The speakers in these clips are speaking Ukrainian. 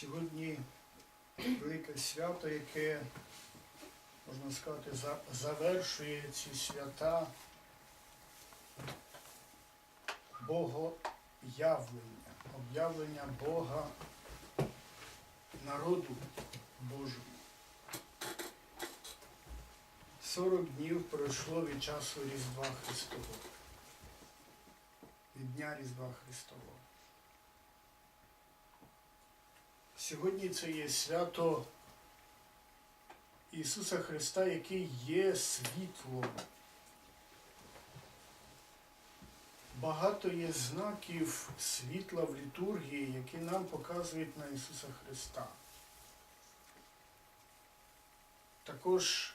Сьогодні велике свято, яке, можна сказати, завершує ці свята Богоявлення, об'явлення Бога народу Божому. 40 днів пройшло від часу Різдва Христового, від Дня Різдва Христового. Сьогодні це є свято Ісуса Христа, який є світлом. Багато є знаків світла в літургії, які нам показують на Ісуса Христа. Також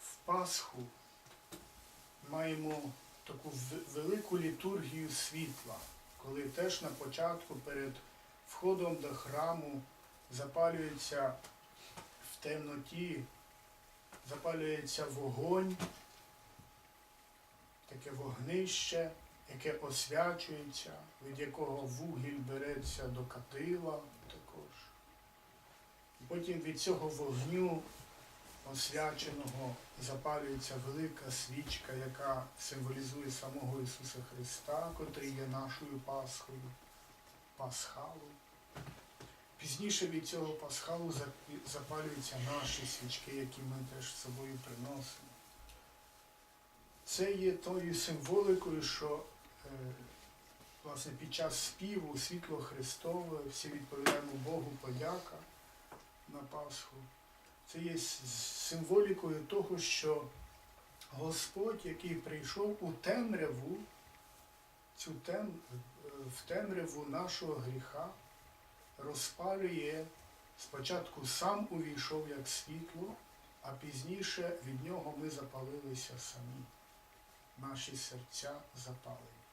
в Пасху маємо таку велику літургію світла, коли теж на початку перед входом до храму запалюється в темноті, запалюється вогонь, таке вогнище, яке освячується, від якого вугіль береться до катила також. Потім від цього вогню освяченого запалюється велика свічка, яка символізує самого Ісуса Христа, котрий є нашою Пасхою, Пасхалу. Пізніше від цього пасхалу запалюються наші свічки, які ми теж з собою приносимо. Це є тою символикою, що е, власне під час співу світло Христове, всі відповідаємо Богу подяка на Пасху. Це є символікою того, що Господь, який прийшов у темряву, цю тем, в темряву нашого гріха, розпалює, спочатку сам увійшов як світло, а пізніше від нього ми запалилися самі. Наші серця запалені.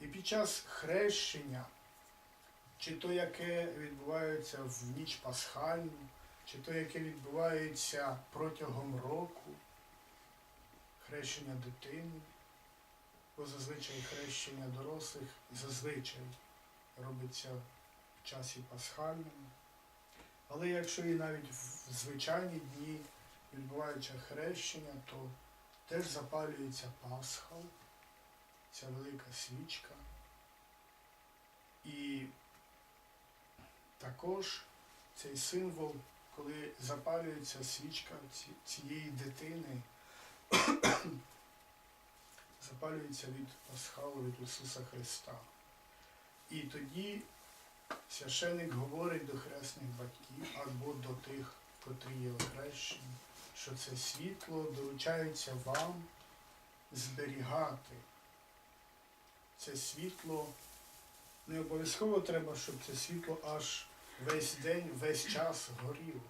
І під час хрещення, чи то яке відбувається в ніч пасхальну, чи то яке відбувається протягом року, хрещення дитини, бо зазвичай хрещення дорослих зазвичай робиться в часі пасхальному. Але якщо і навіть в звичайні дні відбувається хрещення, то теж запалюється пасхал, ця велика свічка. І також цей символ, коли запалюється свічка цієї дитини, запалюється від пасхалу від Ісуса Христа. І тоді священик говорить до хресних батьків або до тих, котрі є охрещені, що це світло доручається вам зберігати. Це світло не обов'язково треба, щоб це світло аж весь день, весь час горіло,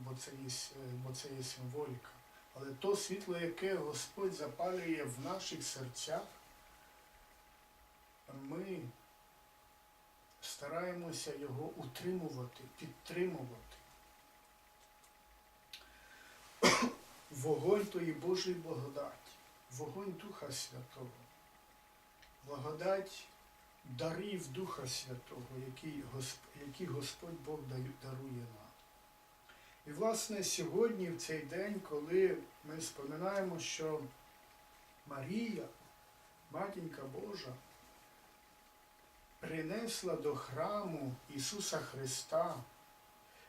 бо це є, е, бо це є символіка. Але то світло, яке Господь запалює в наших серцях, ми стараємося його утримувати, підтримувати. Вогонь тої Божої благодаті, вогонь Духа Святого, благодать дарів Духа Святого, Госп- які Господь Бог дарує нам. І, власне, сьогодні, в цей день, коли ми споминаємо, що Марія, Матінка Божа, принесла до храму Ісуса Христа,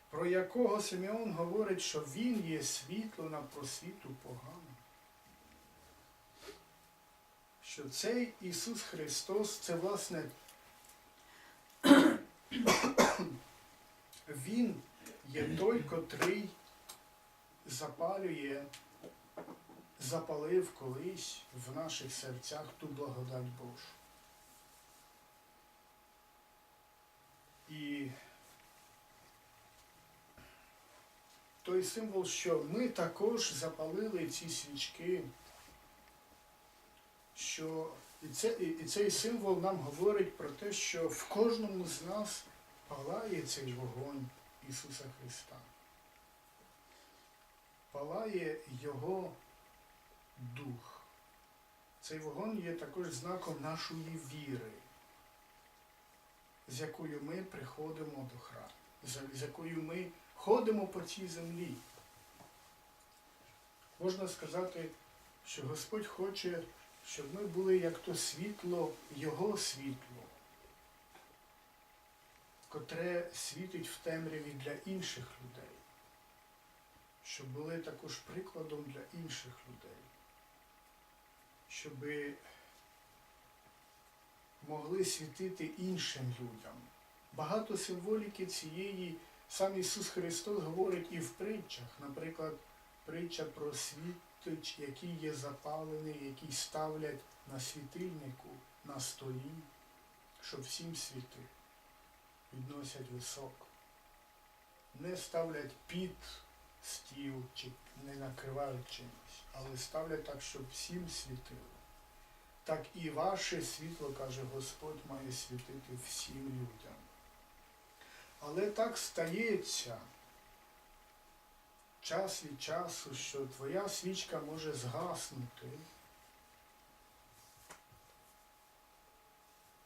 про якого Симеон говорить, що Він є світло на просвіту погану. Що цей Ісус Христос це власне Він є той, котрий запалює, запалив колись в наших серцях ту благодать Божу. І той символ, що ми також запалили ці свічки, що і, це, і, і цей символ нам говорить про те, що в кожному з нас палає цей вогонь Ісуса Христа. Палає Його дух. Цей вогонь є також знаком нашої віри. з якою ми приходимо до храму, з- якою ми ходимо по цій землі. Можна сказати, що Господь хоче, щоб ми були як то світло, Його світло, котре світить в темряві для інших людей, щоб були також прикладом для інших людей, щоб могли світити іншим людям. Багато символіки цієї сам Ісус Христос говорить і в притчах, наприклад, притча про світоч, який є запалений, який ставлять на світильнику, на столі, щоб всім світив. Відносять високо. Не ставлять під стіл чи не накривають чимось, але ставлять так, щоб всім світило. Так і ваше світло, каже Господь, має світити всім людям. Але так стається час від часу, що твоя свічка може згаснути.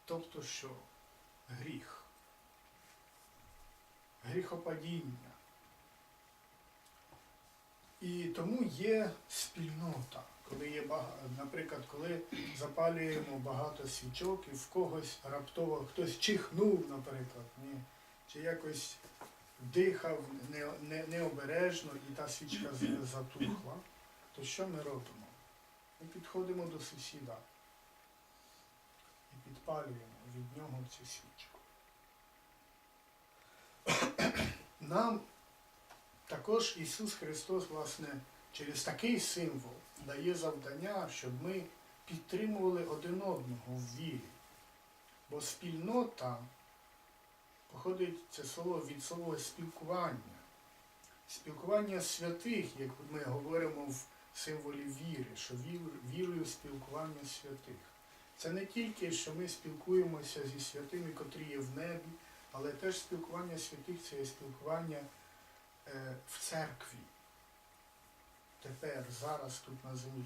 Тобто що? Гріх. Гріхопадіння. І тому є спільнота. Коли є бага... наприклад, коли запалюємо багато свічок і в когось раптово хтось чихнув, наприклад, ні, чи якось дихав не, не, необережно і та свічка затухла, то що ми робимо? Ми підходимо до сусіда і підпалюємо від нього цю свічку. Нам також Ісус Христос, власне, через такий символ дає завдання, щоб ми підтримували один одного в вірі. Бо спільнота походить це слово від слова спілкування. Спілкування святих, як ми говоримо в символі віри, що вір- вірою спілкування святих. Це не тільки, що ми спілкуємося зі святими, котрі є в небі, але теж спілкування святих це є спілкування е, в церкві. Тепер, зараз тут на землі.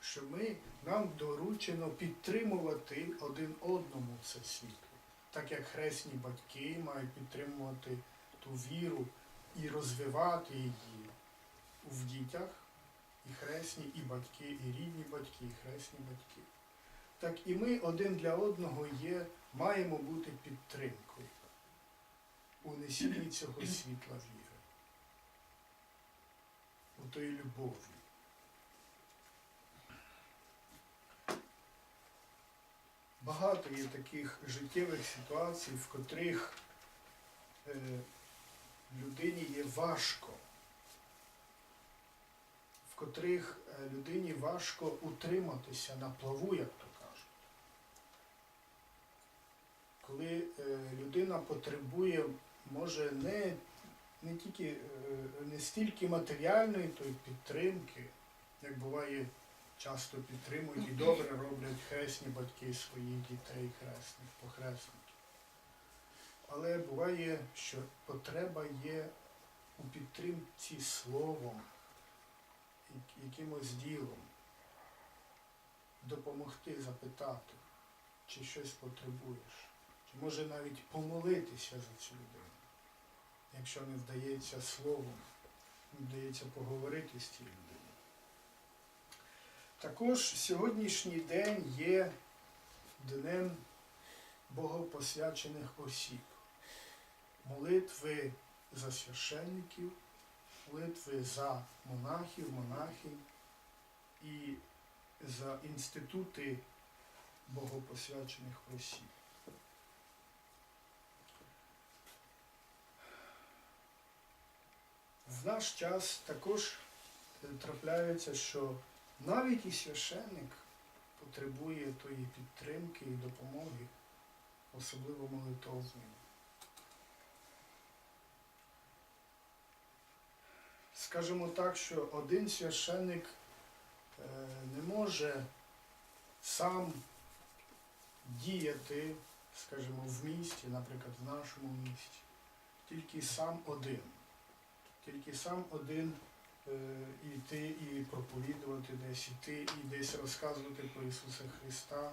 Що ми, нам доручено підтримувати один одному це світло. Так як хресні батьки мають підтримувати ту віру і розвивати її в дітях, і хресні, і батьки, і рідні батьки, і хресні батьки. Так і ми один для одного є, маємо бути підтримкою у несінні цього світла віри, у тої любові. Багато є таких життєвих ситуацій, в котрих е, людині є важко, в котрих е, людині важко утриматися на плаву, як то кажуть. Коли е, людина потребує, може, не, не тільки е, не стільки матеріальної тої підтримки, як буває часто підтримують і добре роблять хресні батьки своїх дітей хресних, похресників. Але буває, що потреба є у підтримці словом, якимось ділом, допомогти запитати, чи щось потребуєш, чи може навіть помолитися за цю людину, якщо не вдається словом, не вдається поговорити з цією людиною. Також сьогоднішній день є днем богопосвячених осіб. Молитви за священників, молитви за монахів, монахинь і за інститути богопосвячених осіб. В наш час також трапляється, що навіть і священник потребує тої підтримки і допомоги, особливо молитовної. Скажімо так, що один священник е, не може сам діяти, скажімо, в місті, наприклад, в нашому місті, тільки сам один. Тільки сам один е, йти і проповідувати десь, іти і десь розказувати про Ісуса Христа,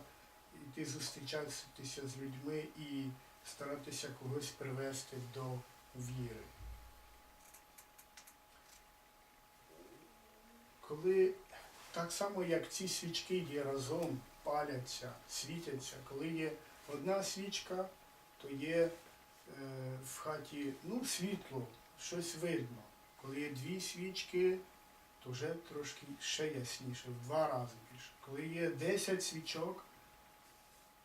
йти зустрічатися з людьми і старатися когось привести до віри. Коли так само, як ці свічки є разом, паляться, світяться, коли є одна свічка, то є е, в хаті ну, світло, щось видно. Коли є дві свічки, то вже трошки ще ясніше, в два рази більше. Коли є 10 свічок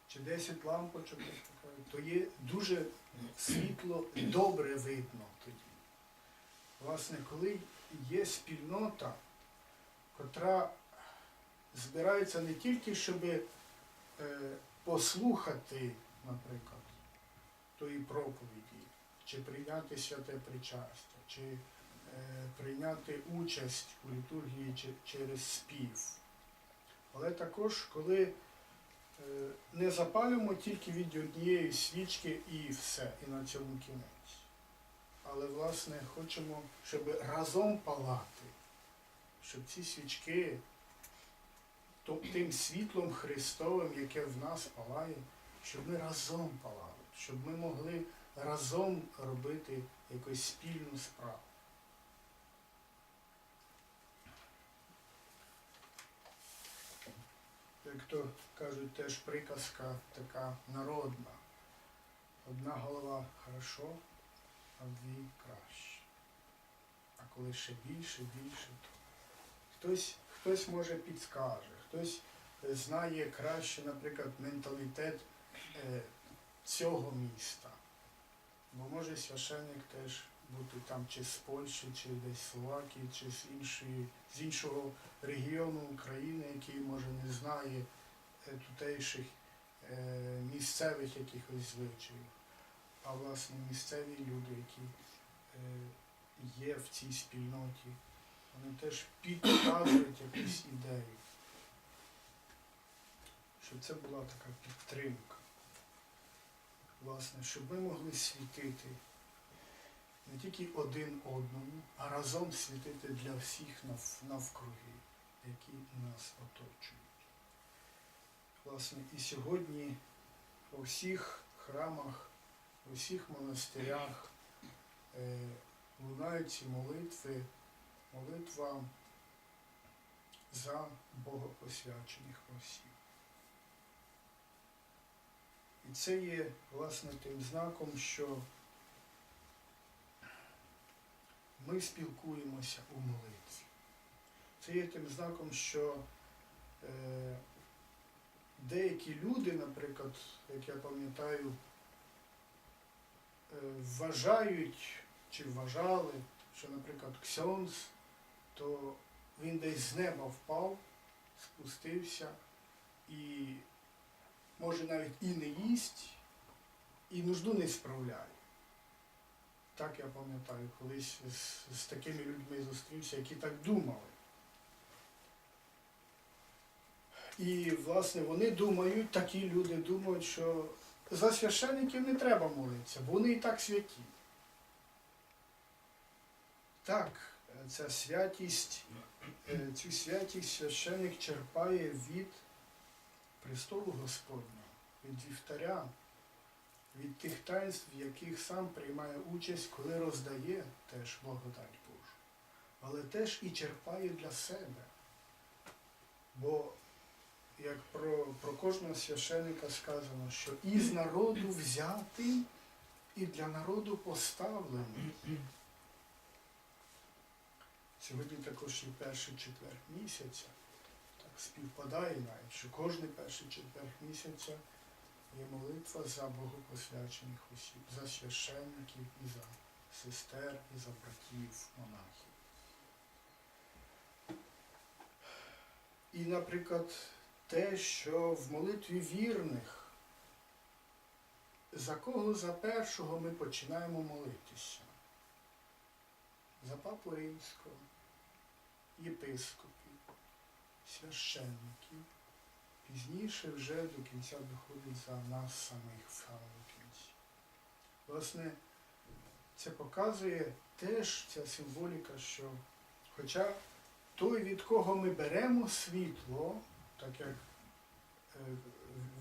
чи 10 лампочок, то є дуже світло, добре видно тоді. Власне, коли є спільнота, котра збирається не тільки, щоб е, послухати, наприклад, тої проповіді, чи прийняти святе причастя, чи прийняти участь у літургії через спів. Але також, коли е, не запалюємо тільки від однієї свічки і все, і на цьому кінець. Але, власне, хочемо, щоб разом палати, щоб ці свічки тим світлом Христовим, яке в нас палає, щоб ми разом палали, щоб ми могли разом робити якусь спільну справу. Як то кажуть, теж приказка така народна. Одна голова хорошо, а дві краще. А коли ще більше, більше, то хтось, хтось може підскаже, хтось е, знає краще, наприклад, менталітет е, цього міста. Бо може священник теж бути там чи з Польщі, чи десь Словакії, чи з іншої, з іншого регіону України, який може не знає е, тутейших е, місцевих якихось звичаїв. А власне місцеві люди, які е, є в цій спільноті, вони теж підказують якусь ідею. Щоб це була така підтримка. Власне, щоб ми могли світити не тільки один одному, а разом світити для всіх навкруги, які нас оточують. Власне, і сьогодні у всіх храмах, у всіх монастирях е, лунають ці молитви, молитва за богопосвячених осіб. І це є, власне, тим знаком, що ми спілкуємося у молитві. Це є тим знаком, що е, деякі люди, наприклад, як я пам'ятаю, е, вважають чи вважали, що, наприклад, Ксьонз, то він десь з неба впав, спустився і може навіть і не їсть, і нужду не справляє. Так я пам'ятаю, колись з, з такими людьми зустрівся, які так думали. І, власне, вони думають, такі люди думають, що за священників не треба молитися, бо вони і так святі. Так, ця святість, е, цю святість священник черпає від престолу Господнього, від вівтаря, від тих таїнств, в яких сам приймає участь, коли роздає теж благодать Божу, але теж і черпає для себе. Бо як про, про кожного священика сказано, що із народу взятий і для народу поставлений. Сьогодні також і перший четвер місяця. Так співпадає навіть, що кожний перший четвер місяця є молитва за богопосвячених осіб, за священників і за сестер, і за братів, монахів. І, наприклад, те, що в молитві вірних, за кого за першого ми починаємо молитися? За папу римського, єпископів, священників. Пізніше вже до кінця доходить за нас самих в самому кінці. Власне, це показує теж ця символіка, що хоча той, від кого ми беремо світло, так як е,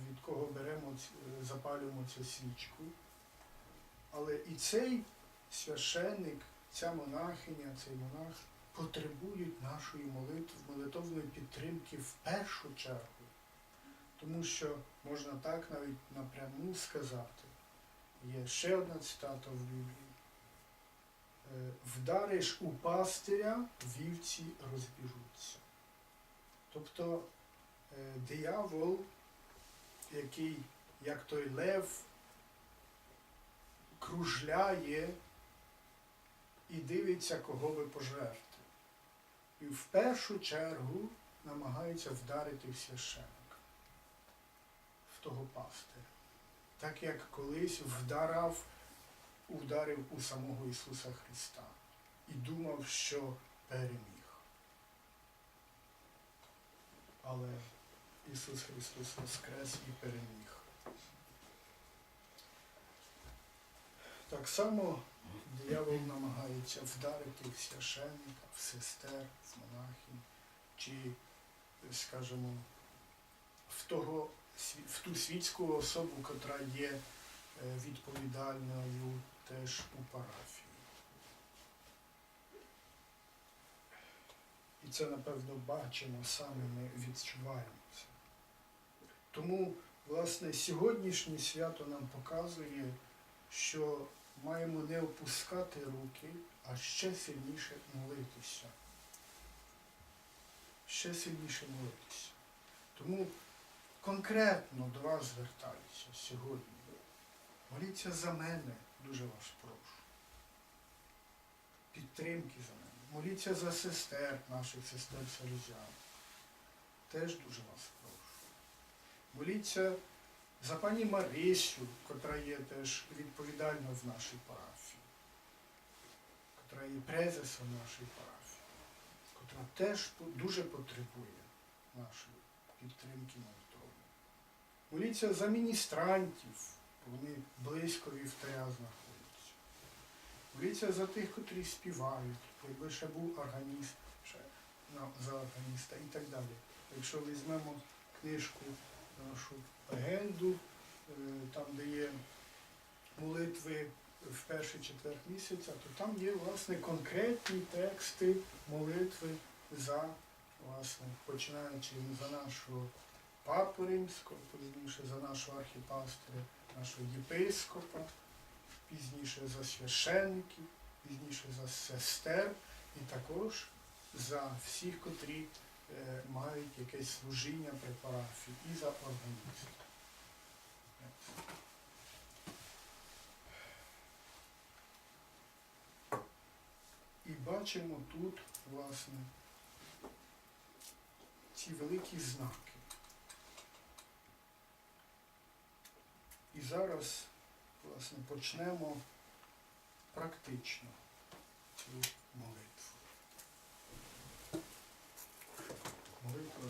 від кого беремо, запалюємо цю свічку. Але і цей священник, ця монахиня, цей монах потребують нашої молитви, молитовної підтримки в першу чергу. Тому що можна так навіть напряму сказати. Є ще одна цитата в Біблії. Е, Вдариш у пастиря, вівці розбіжуться. Тобто е, диявол, який, як той лев, кружляє і дивиться, кого ви пожерти. І в першу чергу намагається вдарити в священника, в того пастиря. Так як колись вдарав, ударив у самого Ісуса Христа і думав, що переміг. Але Ісус Христос воскрес і переміг. Так само диявол намагається вдарити в священника, в сестер, в монахинь, чи, скажімо, в, того, в ту світську особу, котра є е, відповідальною теж у парафії. І це, напевно, бачимо саме, ми відчуваємо це. Тому, власне, сьогоднішнє свято нам показує, що маємо не опускати руки, а ще сильніше молитися. Ще сильніше молитися. Тому конкретно до вас звертаюся сьогодні. Моліться за мене, дуже вас прошу. Підтримки за мене. Моліться за сестер, наших сестер Салізян. Теж дуже вас прошу. Моліться за пані Марисю, котра є теж відповідальна в нашій парафії, котра є презесом нашої парафії, котра теж дуже потребує нашої підтримки. Моліться за міністрантів, вони близько вівтаря знаходяться. Моліться за тих, котрі співають, якби ще був органіст, ще за органіста і так далі. Якщо візьмемо книжку нашу легенду, е, там, де є молитви в перший четвер місяця, то там є власне конкретні тексти молитви за, власне, починаючи за нашого папу римського, пізніше за нашого архіпастиря, нашого єпископа, пізніше за священників, пізніше за сестер і також за всіх, котрі е, мають якесь служіння при парафії і за організм. І бачимо тут, власне, ці великі знаки. І зараз власне, почнемо практично цю молитву. Молитва